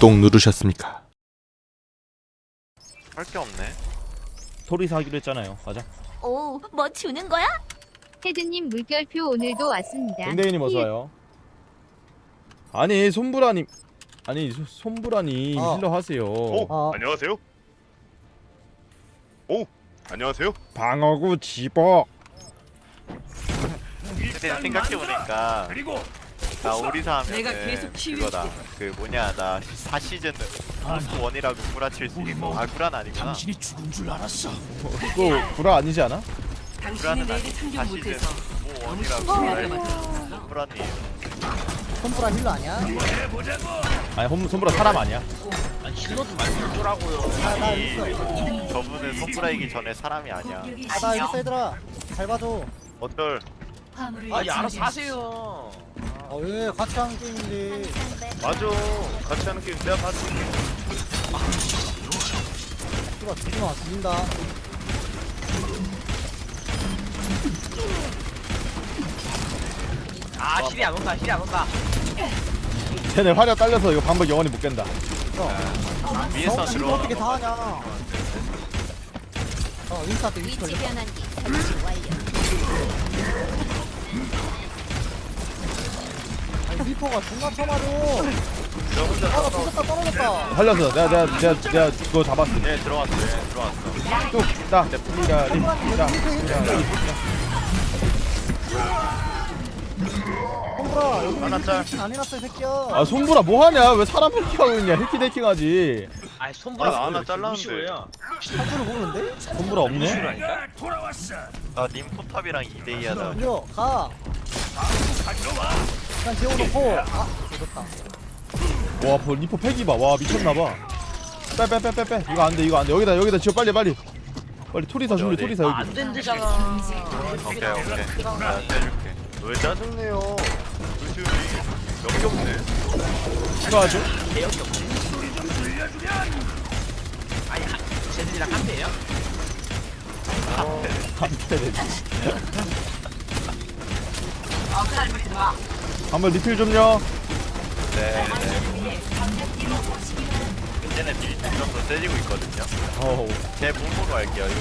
구독 누르셨습니까? 할 게 없네. 토리사 하기로 했잖아요. 가자. 오, 뭐 주는 거야? 헤드님 물결표 오늘도 왔습니다. 댕댕이님 어서 와요. 아니 손브라님 아니 소- 손브라님 어. 힐러 하세요. 오, 어. 안녕하세요. 오, 안녕하세요. 방어구 집어. 근데 생각해 보니까 나 오리사 하면은 내가 계속 그거다. 그 뭐냐 나 4시즌 포스트 원이라고 구라칠 수 있고 아 구라는 아니구나. 그거 구라 아니지 않아? 당신이 구라는 내일을 아니. 참견 4시즌 못해서 뭐 원이라고. 만들었어. 구라님. 손브라 힐러 아니야? 아니 홈 손브라 사람 아니야. 아, 나이 있어. 저분은 손브라이기 전에 사람이 아니야. 아, 나 여기 있어 얘들아. 잘 봐줘. 어쩔 아니 알아서 하세요. 아, 왜 같이 하는 게임인데. 맞아. 같이 하는 게임 내가 봤지. 누가 죽이마 죽인다. 아 실이 안 온다 실이 안 온다. 쟤네 화려 딸려서 이거 방법 영원히 못 깬다. 위에서 어, 이거 들어와. 어떻게 다 하냐? 어, 윈스한테 위치 위치 걸려. 변환기 설치 완료. 리퍼가 존나 쳐맞아. 저 혼자 아, 나 부셨다 떨어졌다. 살려서 내가 내가 내가 내가 그거 잡았어. 네 들어왔어. 네 들어왔어. 뚝딱 리라리 딱 리라리. 손브라, 여기 하나 짤. 해킹 안 해놨어, 이 새끼야. 아 손브라 뭐 하냐? 왜 사람 해킹하고 있냐? 해킹 해킹하지. 아니 아, 손보라 나 하나 잘랐는데. 할 줄을 모르는데? 손브라 없네. 아, 님 포탑이랑 2대2 하자. 밀려, 가. 일단 재워놓고. 아, 늦었다. 와, 뭐 리퍼 패기 봐. 와, 미쳤나 봐. 빼, 빼, 빼, 빼, 빼. 이거 안 돼, 이거 안 돼. 여기다, 여기다 지워 빨리, 빨리. 빨리 토리사 어디? 토리사 여기. 된대잖아. 오케이, 오케이. 나 해줄게. 왜 짜증내요? 요즘이 몇개 없네. 추가하죠? 대역이 없네. 아니 한- 쟤들이랑 한대요? 한번 리필 좀요. 네, 네. 이제는 빌드 정도 세지고 있거든요. 어, 제 몸으로 할게요. 이거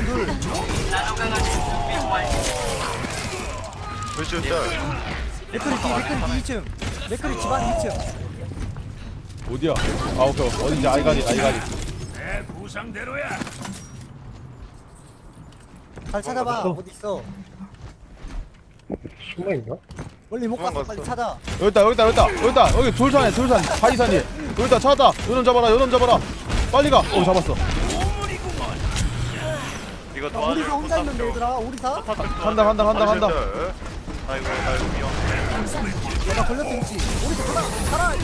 둘. 그렇죠, 짤. 맥크리 뒤, 맥크리 뒤 2층. 맥크리 집안 2층. 어디야? 아, 오케이. 어디지? 아이가리, 아이가리. 잘 찾아봐. 어디 있어? 숨어있나? 멀리 못 갔어. 빨리 찾아. 여기다, 여기다, 여기다, 여기다. 여기 돌산에, 돌산, 바위산이. 여기다 찾았다. 요놈 잡아라, 요놈 잡아라. 빨리 가. 어, 잡았어. 이거 야, 도와줄 오리사 혼자 있는데 얘들아. 오리사? 좀. 간다, 간다, 간다, 간다. 아이고, 아이고, 위험. 나 걸렸어 위치. 오리사 가라. 가라.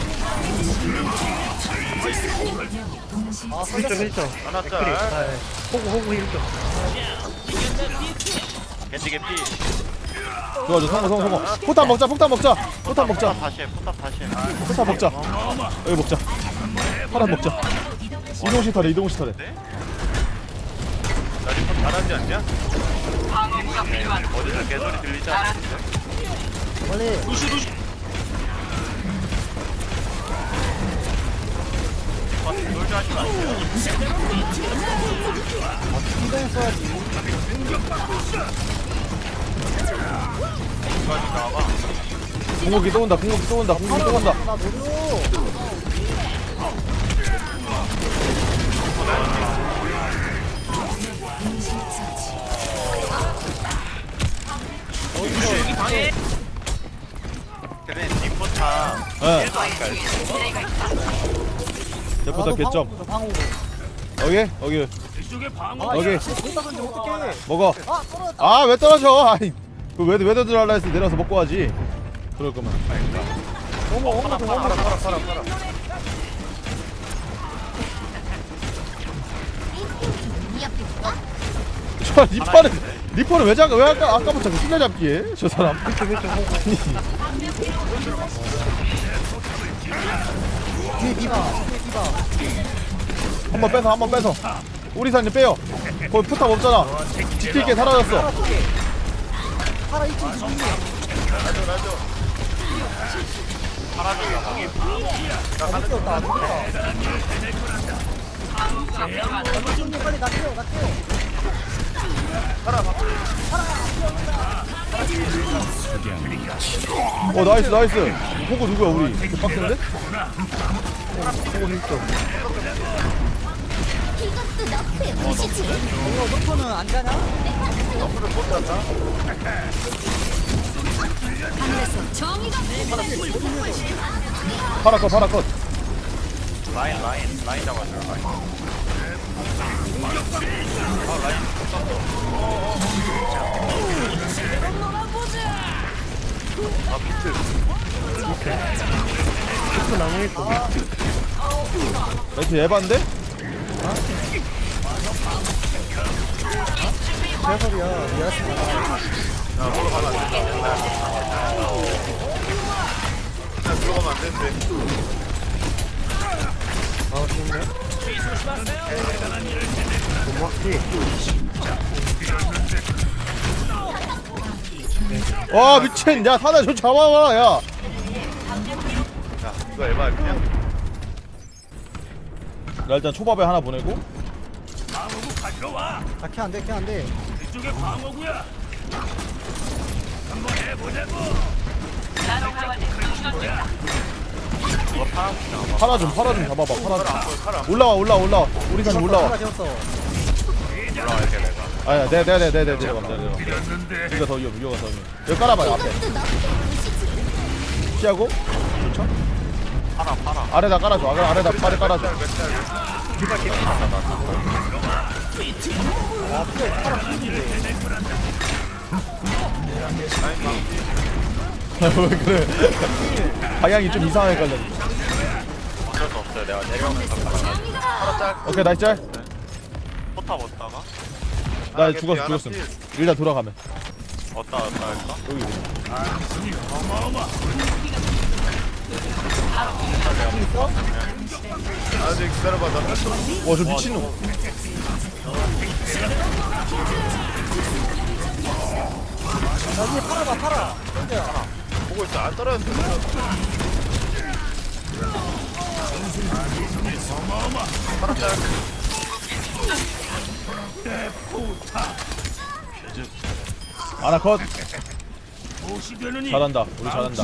아, 걸렸어. 하나 짤. 호구 호구 힐좀 겐지 겐지. 좋아, 좋아. 성공, 성공, 성공. 포탄 먹자, 포탄 먹자. 포탄 먹자. 포탑 다시 해, 포탑 다시 해. 포탄 먹자. 여기 먹자. 파란 먹자. 이동식 털에, 이동식 털에. 나 리포 잘하지 않냐? 어디서 개소리 들리지 않는데? 빨리. 놀지 하시면 안 돼요. 긴장해 써야지. 이거 나와봐. 궁극기 또 온다, 궁극기 또 온다, 궁극기 또 온다. 나 노려. 근데 님 포탑 예. 1도 안 깔죠. 대포다 개점. 방어구. 여기, 여기. 아, 여기. 못다 던져 어떡해. 먹어. 아, 떨어졌다. 아, 왜 떨어져? 아이, 그왜 왜 들어갈라 했어? 내려서 먹고 하지. 그럴 거면. 어머, 어머, 좀 어머. 저 리퍼는 리퍼는 왜 잠깐 왜 아까 아까부터 자꾸 잡기에 저 사람. 뒤에. 디바. 한번 빼서 한 번 빼서. 우리 사님 빼요. 거기 포탑 없잖아. 지킬게 사라졌어. 파라 2층 지금 라죠 라죠 파라좀 가봐 아, 못 뛰었다 못 뛰었다 좀 빨리 나나 파라 봐어 나이스 나이스 호구 누구야 우리 빡센데? 파라 컷 파라 컷. 라인 라인 라인 잡아줘 라인. 아 라인. 아 비트 나이스 에반데? 개소리야 미안했습니다 야 보러 가면 안 된다 그냥 들어가면 안 되는데 아 좋은데? 와 미친 야 사나 좀 잡아봐 야 야 이거 에바 그냥 나 일단 초밥에 하나 보내고 아캐 안 돼 캐 안 돼 이거 파라 그냥 파라 좀 파라 좀 잡아봐 파라 파라 안 보여 파라 안좀 올라와 올라와 올라와 우리 편 올라와 파라 재웠어 보여 올라와 이렇게 내가 아야 내가 내가 내가 내가 내가 내가 내가 이거 더 위험 이거가 더 위험 여기 깔아봐요 앞에. 피하고 좋죠 파라 파라 아래다 깔아줘. 아래 아래다 팔에 깔아줘. 왜 그래? 방향이 좀 이상하게 깔렸네 어쩔 수 없어요. 내가 내려오면서 짤 오케이 나이스 짤. 포탑 얻다가? 나 아, 죽었어 죽었음. 필. 일단 돌아가면. 얻다 얻다 할까? 여기 아직 기다려봐 나 뺐어 와저 미친놈 나 위에 파라 봐 파라 땡겨 보고 있어 안 떨어졌어 짤 아나 컷 잘한다. 우리 잘한다.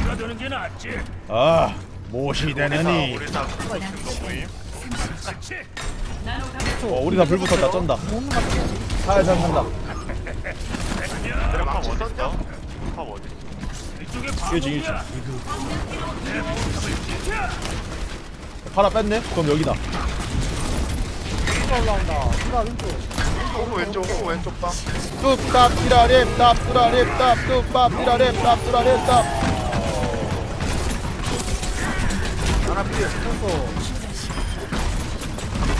아 못이 되느니. 우리 다 그거 모임 어, 우리 다 불 붙었다. 쩐다. 살살 산다. 내가 팝 어디 있어? 팝 어디? 1층 1층 파라 뺐네? 그럼 여기다 올라온다 왼쪽 호구 왼쪽 호구 왼쪽 방 뚝딱 띠라립 딱 뚜라립 딱 뚝밥 띠라립 딱 뚜라립 딱 하나 필 쳤어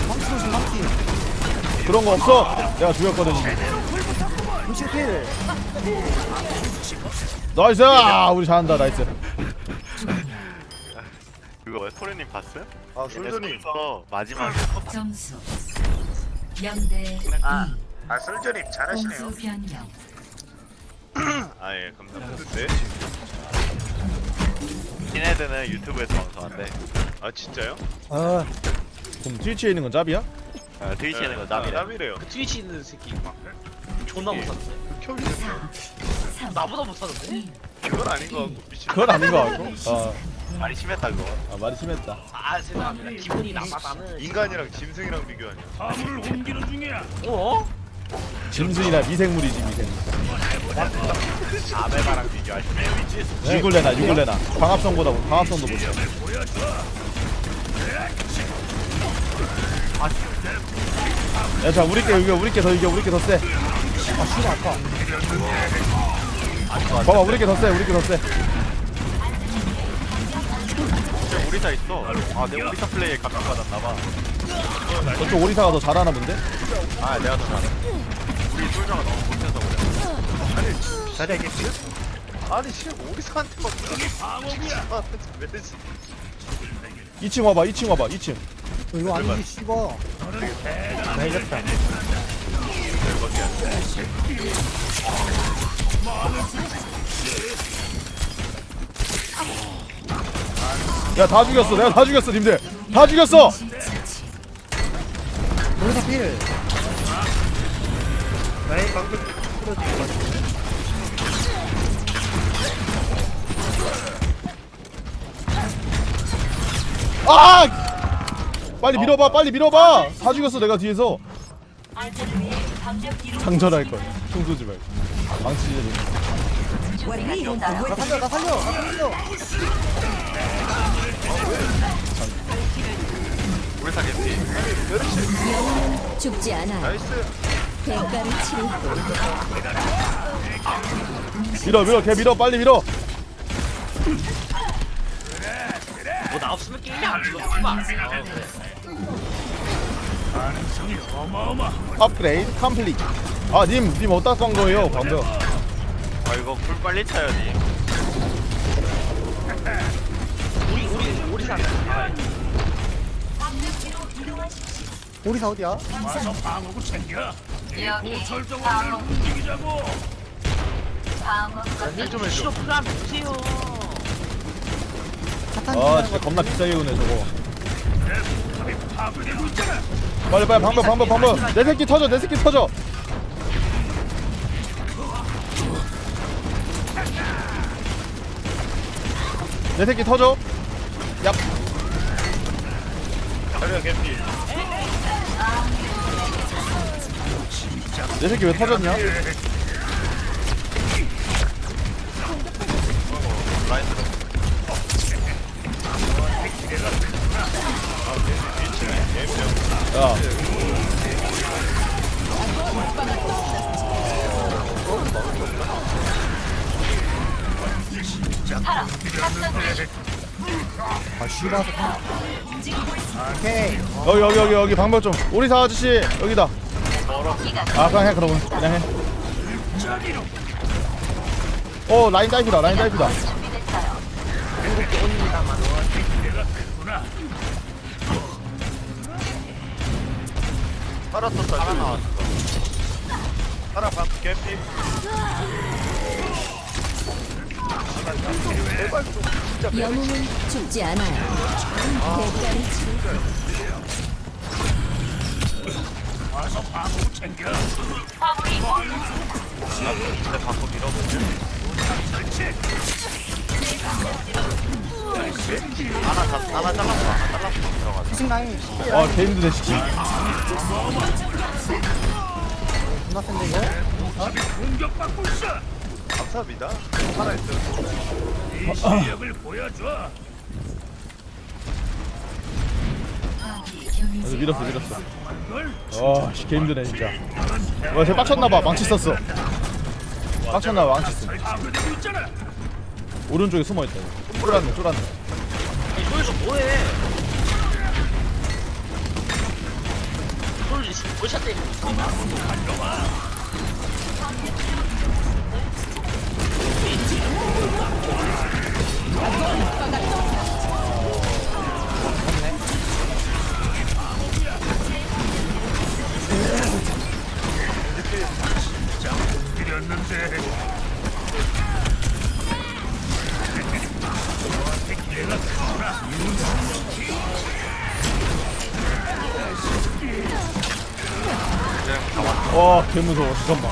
망치 조심 망치 그런 거 없어 내가 죽였거든 이미 루시 필 나이스 아, 우리 잘한다 나이스 그거? 토리님 봤어요? 아 솔전이 서 마지막에 점수 0대. 아, 아 잘하시네요. 공수 변경. 아 예 감사합니다. 걔네들은 유튜브에서 방송한대. 아 진짜요? 아 그럼 트위치에 있는 건 짭이야? 아 트위치에는 거 아, 땀이래. 땀이래요. 그 트위치 있는 새끼 막 존나 못 사는데. 켜기 3 나보다 못 사는데? 그건 아닌 거 같고 미친 그건 아닌 거. 같고. 아, 많이 심했다 그거. 아 말이 심했다. 아 죄송합니다 기분이 나빠 나는 인간이랑 짐승이랑 비교하냐. 어? 짐승이나 미생물이지 미생물. 아메바랑 비교하시네. 유글레나 유글레나 광합성보다 광합성도 못해 야자 우리께 이겨 우리께 더 이겨 우리께 더세. 아 씨발 아까. 봐봐 우리께 더세 우리께 더세 진짜 오리사 있어. 아 내 오리사 플레이에 감동받았나봐. 저쪽 오리사가 더 잘하나 본데? 아 내가 더 잘해. 우리 솔저가 너무 못해서 그래. 잘해야겠지? 아니 지금 오리사한테 막왜 되지 2층 와봐 2층 와봐 2층. 어, 이거 아니지 씨발. 나 이겼다 야 다 죽였어. 내가 다 죽였어 님들. 다 죽였어. 여기서 필. 나의 방금 풀어지고 아! 빨리 밀어봐 빨리 밀어봐. 다 죽였어 내가 뒤에서. 장전할 걸 총쏘지 말고. 망치 지르지 나 살려 나 살려 나 살려 우리 사겠지. 죽지 않아. 나이스. 대가를 치를 밀어 밀어 걔 밀어 빨리 밀어 뭐나 없으면 게임이 안 들어가만. 업그레이드 컴플릿 아님님 어디다 간 거예요 방금 아 이거 불 빨리 차야지. 우리 우리 우리 사. 오리사 어디야? 좀 싫어 풀면 보세요. 사탄 아 진짜 겁나 비싸게 오네 저거. 빨리 빨리 방법 방법 방법 내 새끼 터져 내 새끼 터져. 내 새끼 터져. 얍. 자리야 개피. 내 새끼 왜 터졌냐? 라인 들어. 야 아 씨발 오케이 여기 여기 여기 여기 방법 좀 오리사 아저씨 여기다 아 그냥 해 그러면 그냥 해어 라인 다이브다 라인 다이브다 떴다. 하나 나왔어. 하나 반 개피. 영웅은 죽지 않아요. 치 를내 바꿔 밀어보지. 하나 다 하나 잘랐어. 하나 잘랐어. 들어가자. 피싱 라인 아 개인도 내 시키 존나 센데 이거? 감사합니다. 하나 있어. 그래서 밀었어 밀었어 아 씨 개 힘드네 진짜. 와 쟤 빡쳤나봐. 망치 썼어. 빡쳤나봐 망치 썼어. 오른쪽에 숨어 있다 이거. 쫄았네 쫄았네. 이 소유주 뭐해? 소유주 월샷 때리고 와 개 무서워 잠깐만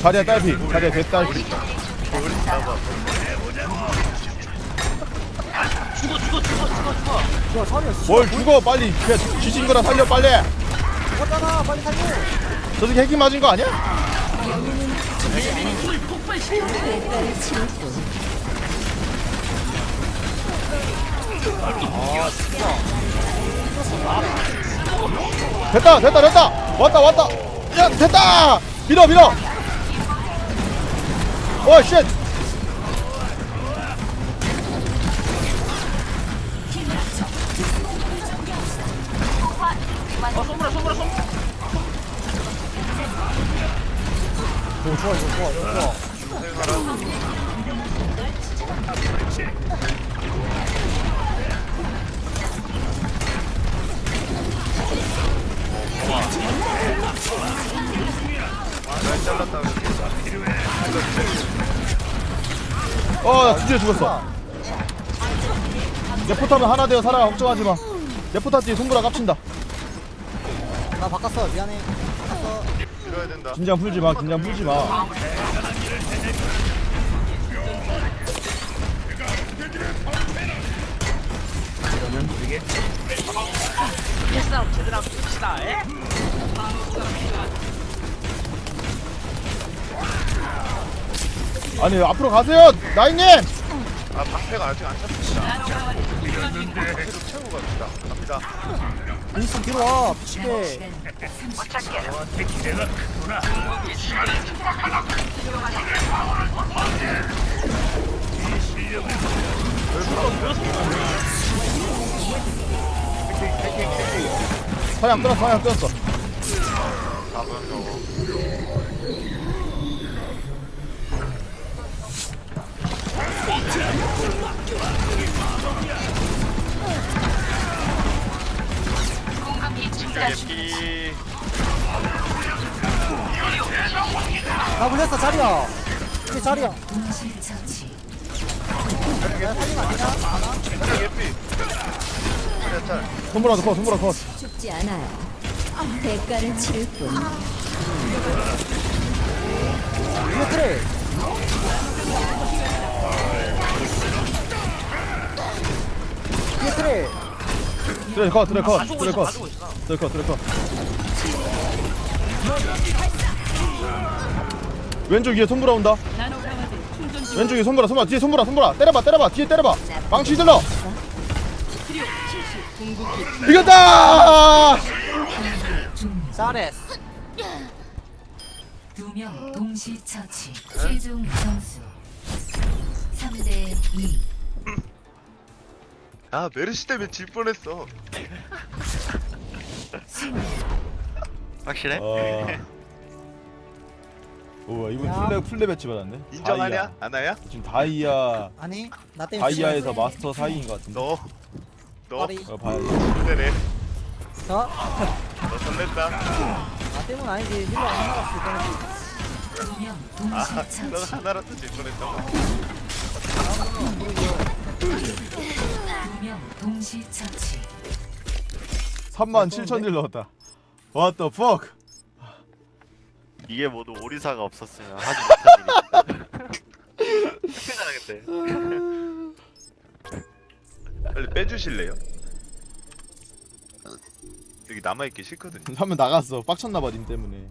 자리야 딸피 자리야 개 딸피 죽어 죽어 죽어 죽어 죽어. 이거 살려 뭘 죽어 빨리 걔 지진 거라 살려 빨리 죽었잖아 빨리 살려 저 새끼 해킹 맞은 거 아니야? 대가를 치를 뿐. 됐다 됐다 됐다. 왔다 왔다. 야 됐다. 밀어 밀어. 어쉣. 어 손보라 손보라 손. 오 좋아 이거 좋아 이거 좋아 어나 드디어 죽었어. 내 포탑은 하나 되어 살아 걱정하지마. 내 포탑 뒤에 손보라 깝친다. 나 바꿨어 미안해. 바꿨어 밀어야 된다. 긴장 풀지마 긴장 풀지마. 패스랑 제대로 한번 씁시다 에? 아니 앞으로 가세요 나인님! 아 방패가 아직 안 찼습니다. 방패로 채우고 갑시다. 갑니다. 윈슨 뒤로 와 미치게. 사냥 끊었어 사냥 끊었어 자리야 이게 자리야. 예삐 그래 컷 손보라 컷. 죽지 않아요. 대가를 치를 뿐. 이거 트레 드레 컷 드레 컷 드레 컷. 드레 컷 드레 컷 왼쪽 위에 손보라 온다 왼쪽 위에 손보라 손보라 뒤에 손보라 손보라 때려봐 때려봐 뒤에 때려봐 망치 들러 이겼다 잘했어 두 명 동시 처치. 최종 점수 3대 2. 아 메르시 때문에 질 뻔했어 확실해? 아. 우와 이분 풀레 풀레 배치 받았네 인정하냐? 다이아. 아나야? 지금 다이아 아니 나 때문에 다이아에서 마스터 사이인 것 같은데 너? 너? 빨리 어, 어? 너 설렜다 나 때문 아니지 힐러 안 때는 두명 아. 하나라도 질 뻔했다고 두명 동시 처치. 3만 7천 딜 넣었다 What the fuck 이게 모두 오리사가 없었으면 하지 못한 일이다. 큰일 나겠대. 빨리 빼주실래요? 여기 남아있기 싫거든요. 하면 나갔어. 빡쳤나봐 님 때문에